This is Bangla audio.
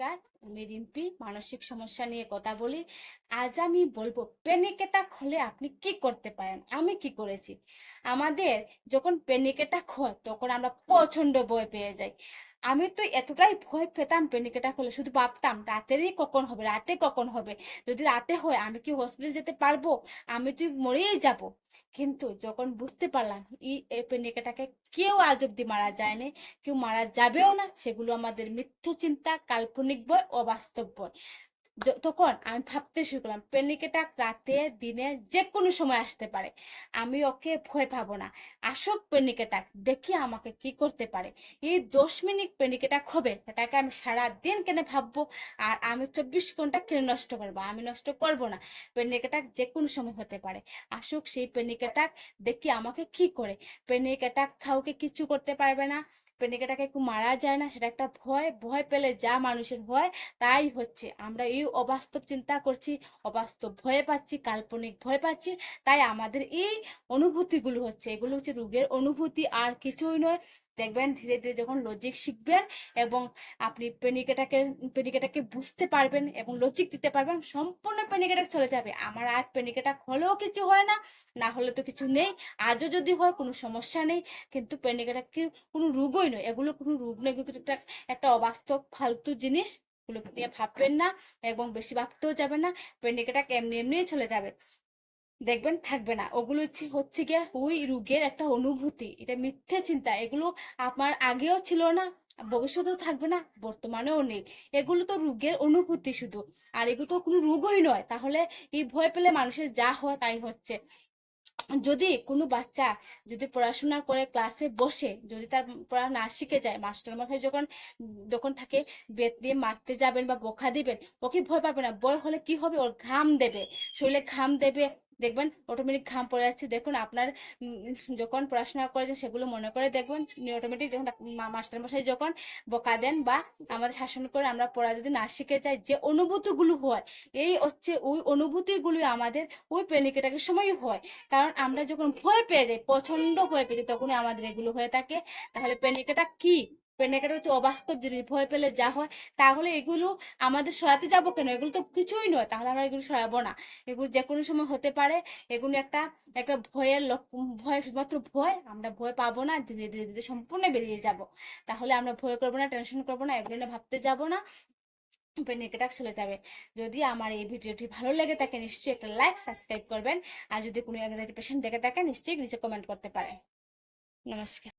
নমস্কার। আমি রিম্পি, মানসিক সমস্যা নিয়ে কথা বলি। আজ আমি বলব প্যানিক অ্যাটাক হলে আপনি কি করতে পারেন? আমি কি করেছি? আমাদের যখন প্যানিক অ্যাটাক হয় তখন আমরা প্রচণ্ড ভয় পেয়ে যাই। আমি তো এতটাই ভয় পেতাম খুলে হলে। শুধু ভাবতাম, রাতেরই কখন হবে, রাতে কখন হবে? যদি রাতে হয়, আমি কি হসপিটাল যেতে পারব? আমি তুই মরেই যাব। কিন্তু যখন বুঝতে পারলাম এই প্যানিক কেউ আজ অব্দি মারা যায়নি, কেউ মারা যাবেও না। সেগুলো আমাদের মিথ্যে চিন্তা, কাল্পনিক বয় অবাস্তব বই য- তখন আমি ভাবতে শুরু করলাম প্যানিক রাতে, দিনে যে কোনো সময় আসতে পারে। আমি ওকে ভয় পাবো না। আসুক প্যানিক দেখি আমাকে কি করতে পারে। এই দশ মিনিট প্যানিক হবে সেটাকে আমি সারা দিন কেন ভাববো? আর আমি চব্বিশ ঘণ্টা কেন নষ্ট করব? আমি নষ্ট করব না। প্যানিক অ্যাটাক যে কোনো সময় হতে পারে। আসুক সেই প্যানিক দেখি আমাকে কি করে। প্যানিক কাউকে কিছু করতে পারবে না। প্যানিক একটু মারা যায় না, সেটা একটা ভয় ভয় পেলে যা মানুষের ভয় তাই হচ্ছে। আমরা এই অবাস্তব চিন্তা করছি, অবাস্তব ভয় পাচ্ছি, কাল্পনিক ভয় পাচ্ছি, তাই আমাদের এই অনুভূতিগুলো হচ্ছে। এগুলো হচ্ছে রোগের অনুভূতি, আর কিছুই নয়। দেখবেন ধীরে ধীরে যখন লজিক শিখবেন এবং আপনি প্যানিকেটাকে প্যানিকেটাকে বুঝতে পারবেন এবং লজিক দিতে পারবেন, সম্পূর্ণ প্যানিকেটাক চলে যাবে। আমার আজ প্যানিকেটাক হলেও কিছু হয় না না হলে তো কিছু নেই। আজও যদি হয় কোনো সমস্যা নেই, কিন্তু প্যানিকেটাক কি কোনো রোগই নয়। এগুলো কোনো রোগ নয় কিন্তু একটা অবাস্তব, ফালতু জিনিস। নিয়ে ভাববেন না এবং বেশি ভাবতেও যাবে না। প্যানিকেটাক এমনি এমনিই চলে যাবে। দেখবেন থাকবে না। ওগুলো হচ্ছে হচ্ছে গিয়ে ওই রোগের একটা অনুভূতি। এটা মিথ্যে চিন্তা। এগুলো আমার আগেও ছিল না, ভবিষ্যতেও থাকবে না, বর্তমানেও নেই। এগুলো তো রোগের অনুভূতি শুধু। আর এগুলো তো কোনো রোগই নয়। তাহলে এই ভয় পেলে মানুষের যা হয় তাই হচ্ছে। যদি কোনো বাচ্চা যদি পড়াশোনা করে, ক্লাসে বসে, যদি তার পড়া না শিখে যায়, মাস্টার মশাই যখন যখন থাকে, বেত দিয়ে মারতে যাবেন বা বকা দিবেন ওকে ভয় পাবে না? ভয় হলে কি হবে? ওর ঘাম দেবে। শরীরে ঘাম দেবে। দেখবেন অটোমেটিক ঘাম পড়ে যাচ্ছে। দেখুন আপনার যখন পড়াশোনা করেছেন সেগুলো মনে করে দেখবেন অটোমেটিক যখন মাস্টার মশাই যখন বকা দেন বা আমাদের শাসন করে আমরা পড়া যদি না শিখে যাই, যে অনুভূতিগুলো হয়, এই হচ্ছে ওই অনুভূতিগুলো আমাদের ওই প্যানিকেটাকের সময় হয়। কারণ আমরা যখন ভয় পেয়ে যাই প্রচণ্ড ভয় পেয়ে যাই তখনই আমাদের এগুলো হয়ে থাকে। তাহলে প্যানিকেটা কি? প্যানিকেটা হচ্ছে অবাস্তব জিনিস, ভয় পেলে যা হয়, তাহলে এগুলো আমাদের সরাতে যাব কেন? এগুলো তো কিছুই নয়, তাহলে আমরা এগুলো সরাবো না। এগুলো যে কোনো সময় হতে পারে, এগুলো একটা একটা ভয়ের ভয়, শুধুমাত্র ভয়, আমরা ভয় পাবো না, ধীরে ধীরে ধীরে সম্পূর্ণ বেরিয়ে যাব। তাহলে আমরা ভয় করব না টেনশন করব না, এগুলো ভাবতে যাব না প্যানিক চলে যাবে। যদি আমার এই ভিডিওটি ভালো লেগে থাকে, নিশ্চয়ই একটা লাইক সাবস্ক্রাইব করবেন, আর যদি কোনো পেশেন্ট দেখে থাকে, নিশ্চয়ই নিচে কমেন্ট করতে পারেন নমস্কার।